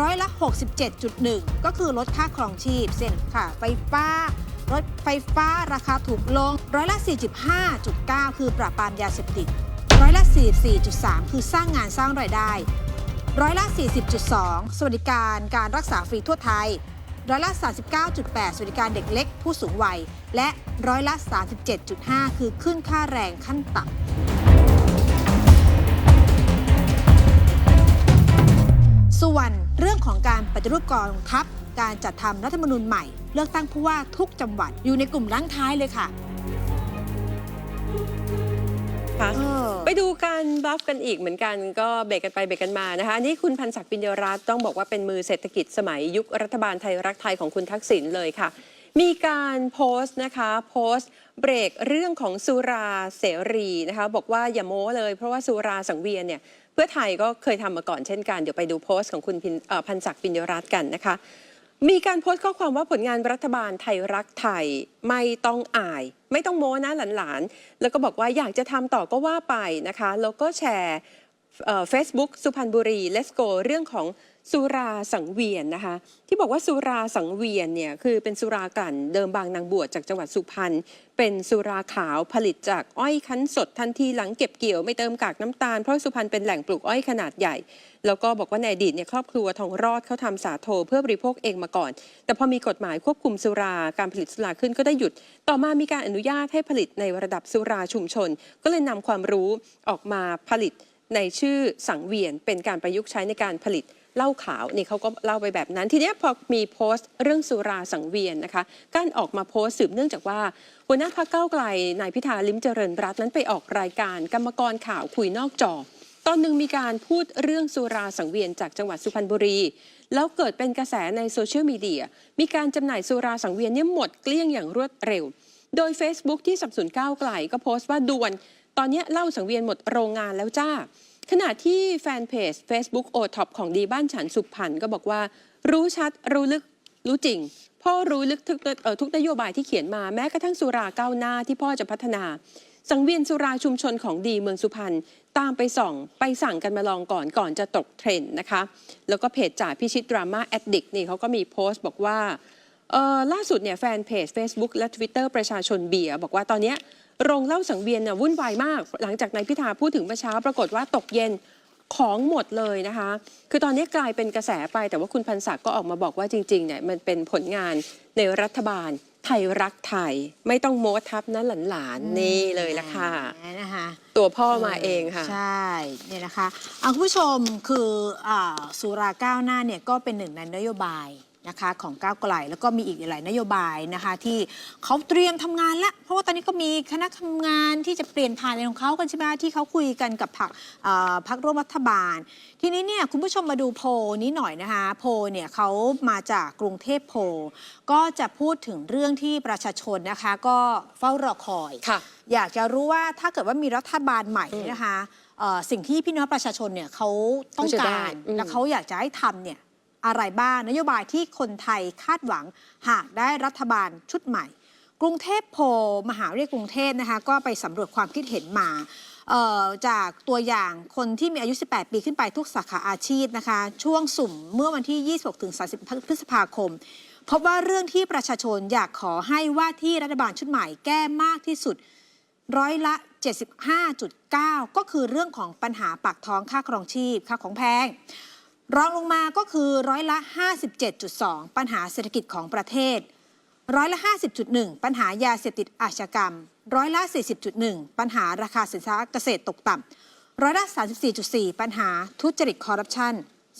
ร้อยละ 67.1 ก็คือลดค่าครองชีพเช่นค่าไฟฟ้ารถไฟฟ้าราคาถูกลง ร้อยละ 45.9 คือปราบปรามยาเสพติด ร้อยละ 44.3 คือสร้างงานสร้างรายได้ ร้อยละ 40.2 สวัสดิการการรักษาฟรีทั่วไทย ร้อยละ 39.8 สวัสดิการเด็กเล็กผู้สูงวัย และร้อยละ 37.5 คือขึ้นค่าแรงขั้นต่ำส่วน เรื่องของการปฏิรูปกองทัพ การจัดทำรัฐธรรมนูญใหม่ เลือกตั้งผู้ว่าทุกจังหวัดอยู่ในกลุ่มล้างท้ายเลยค่ะคะไปดูการบลัฟกันอีกเหมือนกันก็เบรกกันไปเบรกกันมานะคะอันนี่คุณพันศักดิ์ปิญญรัตน์ต้องบอกว่าเป็นมือเศรษฐกิจสมัยยุครัฐบาลไทยรักไทยของคุณทักษิณเลยค่ะ มีการโพสต์นะคะโพสต์ เบรกเรื่องของสุราเสรีนะคะบอกว่าอย่าโม้เลยเพราะว่าสุราสังเวียนเนี่ย เพื่อไทยก็เคยทำมาก่อนเช่นกัน เดี๋ยวไปดูโพสต์ของคุณพ,พันศักดิ์ปิญญรัตน์กันนะคะ มีการโพสต์ข้อความว่าผลงานรัฐบาลไทยรักไทยไม่ต้องอาย ไม่ต้องโม้นะหลานๆ แล้วก็บอกว่าอยากจะทำต่อก็ว่าไปนะคะ แล้วก็แชร์ เฟซบุ๊กสุพรรณบุรี Let's go เรื่องของสุราสังเวียนนะคะ ที่บอกว่าสุราสังเวียนเนี่ยคือเป็นสุรากลั่นเดิมบางนางบวชจากจังหวัดสุพรรณเป็นสุราขาวผลิตจากอ้อยคั้นสดทันทีหลังเก็บเกี่ยวไม่เติมกากน้ำตาลเพราะสุพรรณเป็นแหล่งปลูกอ้อยขนาดใหญ่ แล้วก็บอกว่าในอดีตเนี่ยครอบครัวทองรอดเขาทำสาโทเพื่อบริโภคเองมาก่อน แต่พอมีกฎหมายควบคุมสุราการผลิตสุราขึ้นก็ได้หยุด ต่อมามีการอนุญาตให้ผลิตในระดับสุราชุมชน ก็เลยนำความรู้ออกมาผลิต ในชื่อสังเวียนเป็นการประยุกต์ใช้ในการผลิตเหล้าขาวนี่เขาก็เล่าไปแบบนั้นทีนี้พอมีโพสต์เรื่องสุราสังเวียนนะคะการออกมาโพสต์สืบเนื่องจากว่า หัวหน้าพรรคก้าไกลนายพิธาลิมเจริญรัตน์นั้นไปออกรายการกรรมกรข่าวคุยนอกจอตอนหนึ่งมีการพูดเรื่องสุราสังเวียนจากจังหวัดสุพรรณบุรี แล้วเกิดเป็นกระแสในโซเชียลมีเดียมีการจำหน่ายสุราสังเวียนเนี่ยหมดเกลี้ยงอย่างรวดเร็ว โดย Facebook ที่สับสนก้าวไกลก็โพสต์ว่าด่วน ตอนนี้เหล้าสังเวียนหมดโรงงานแล้วจ้า ขณะที่แฟนเพจ Facebook o t o p ของดีบ้านฉันสุพรรณก็บอกว่า รู้ชัดรู้ลึกรู้จริง พ่อรู้ลึกทุกทุกนโยบายที่เขียนมาแม้กระทั่งสุราก้าวหน้าที่พ่อจะพัฒนา สังเวียนสุราชุมชนของดีเมืองสุพรรณตามไปส่องไปสั่งกันมาลองก่อนก่อนจะตกเทรนด์นะคะ แล้วก็เพจจ่าพิชิตดราม่าแอดดิกนี่เขาก็มีโพสต์บอกว่าล่าสุดเนี่ยแฟนเพจ Facebook และ Twitter ประชาชนเบียร์บอกว่าตอนนี้ โรงเหล้าสังเวียนน่ะวุ่นวายมาก หลังจากนายพิธาพูดถึงเมื่อเช้า ปรากฏว่าตกเย็นของหมดเลยนะคะ คือตอนนี้กลายเป็นกระแสไป แต่ว่าคุณพันศักดิ์ก็ออกมาบอกว่าจริงๆเนี่ยมันเป็นผลงานในรัฐบาลไทยรักไทย ไม่ต้องโม้ทับนะหลานๆ นี่เลยละค่ะนะคะตัวพ่อมาเองค่ะ ใช่เนี่ยนะคะอะคุณผู้ชมคืออาสุราก้าวหน้าเนี่ยก็เป็นหนึ่งในนโยบาย นะคะของก้าวไกลแล้วก็มีอีกหลายนโยบายนะคะ ที่เขาเตรียมทำงานแล้วเพราะว่าตอนนี้ก็มีคณะทำงานที่จะเปลี่ยนผ่านอะไรของเขากันใช่ไหมที่เขาคุยกันกับพรรคเอ่อพรรคร่วมรัฐบาล ทีนี้เนี่ยคุณผู้ชมมาดูโพลนี้หน่อยนะคะ โพลเนี่ยเขามาจากกรุงเทพโพลก็จะพูดถึงเรื่องที่ประชาชนนะคะ ก็เฝ้ารอคอยค่ะอยากจะรู้ว่าถ้าเกิดว่ามีรัฐบาลใหม่เนี่ยนะคะเอ่อสิ่งที่พี่น้องประชาชนเนี่ยเขาต้องเขาจะได้การอืมและเขาอยากจะให้ทำเนี่ย อะไรบ้างนโยบายที่คนไทยคาดหวังหากได้รัฐบาลชุดใหม่ กรุงเทพโพลมหาวิทยาลัยกรุงเทพนะคะก็ไปสำรวจความคิดเห็นมาจากตัวอย่างคนที่มีอายุ 18 ปีขึ้นไปทุกสาขาอาชีพนะคะ ช่วงสุ่มเมื่อวันที่ 26ถึง30 พฤษภาคม พบว่าเรื่องที่ประชาชนอยากขอให้ว่าที่รัฐบาลชุดใหม่แก้มากที่สุดร้อยละ 75.9 ก็คือเรื่องของปัญหาปากท้องค่าครองชีพค่าของแพง รองลงมาก็คือร้อยละ 57.2 ปัญหาเศรษฐกิจของประเทศ ร้อยละ 50.1 ปัญหายาเสพติดอาชญากรรม ร้อยละ 40.1 ปัญหาราคาสินค้าเกษตรตกต่ำร้อยละ 34.4 ปัญหาทุจริตคอร์รัปชัน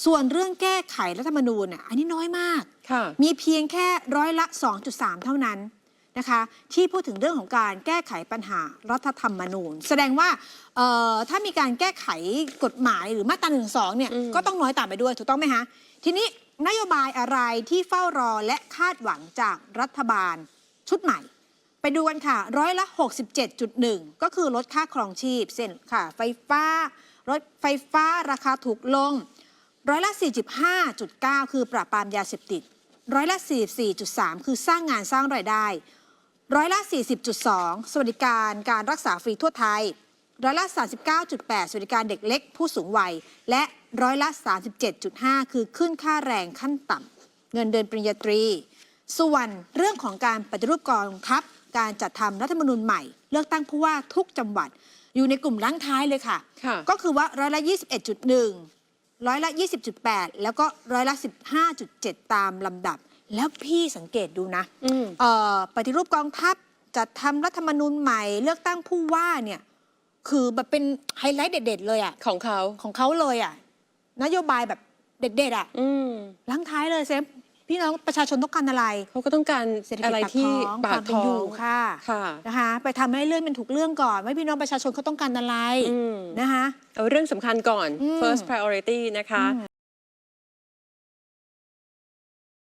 ส่วนเรื่องแก้ไขรัฐธรรมนูญน่ะอันนี้น้อยมากค่ะมีเพียงแค่ร้อยละ 2.3 เท่านั้น นะคะที่พูดถึงเรื่องของการแก้ไขปัญหารัฐธรรมนูญ แสดงว่าเอ่อถ้ามีการแก้ไขกฎหมายหรือมาตรา1นึเนี่ยอืมก็ต้องน้อยตามไปด้วยถูกต้องไหมคะทีนี้นโยบายอะไรที่เฝ้ารอและคาดหวังจากรัฐบาลชุดใหม่ ไปดูกันค่ะร้อยละ 67.1 ก็คือลดค่าครองชีพเช่นค่ะ ไฟฟ้ารถไฟฟ้าราคาถูกลงร้อยละ 45.9 คือปราบปรามยาเสพติดร้อยละ 44.3 คือสร้างงานสร้างรายได้ ร้อยละ 40.2 สวัสดิการการรักษาฟรีทั่วไทย ร้อยละ 39.8 สวัสดิการเด็กเล็กผู้สูงวัย และร้อยละ 37.5 คือขึ้นค่าแรงขั้นต่ำเงินเดือนปริญญาตรี ส่วนเรื่องของการปฏิรูปกองทัพ การจัดทำรัฐธรรมนูญใหม่ เลือกตั้งผู้ว่าทุกจังหวัด อยู่ในกลุ่มล้างท้ายเลยค่ะ ค่ะ ก็คือว่าร้อยละ 21.1 ร้อยละ 20.8 แล้วก็ร้อยละ 15.7 ตามลำดับ แล้วพี่สังเกตดูนะอืมเอ่อปฏิรูปกองทัพจัดทำรัฐธรรมนูญใหม่เลือกตั้งผู้ว่าเนี่ย คือแบบเป็นไฮไลท์เด็ด ๆ เลยอะของเขาของเขาเลยอะนโยบายแบบเด็ดๆอะอืมล้างท้ายเลยเซฟพี่น้องประชาชนต้องการอะไรเขาก็ต้องการเศรษฐกิอะจไรปากที่ท้องปาควากมเป็นท้ออยู่งค่ะค่ะนะคะไปทำให้เรื่องเป็นถูกเรื่องก่อนว่าพี่น้องประชาชนเขาต้องการอะไรอืมนะคะเอาเรื่องสำคัญก่อนอืม first priority นะคะ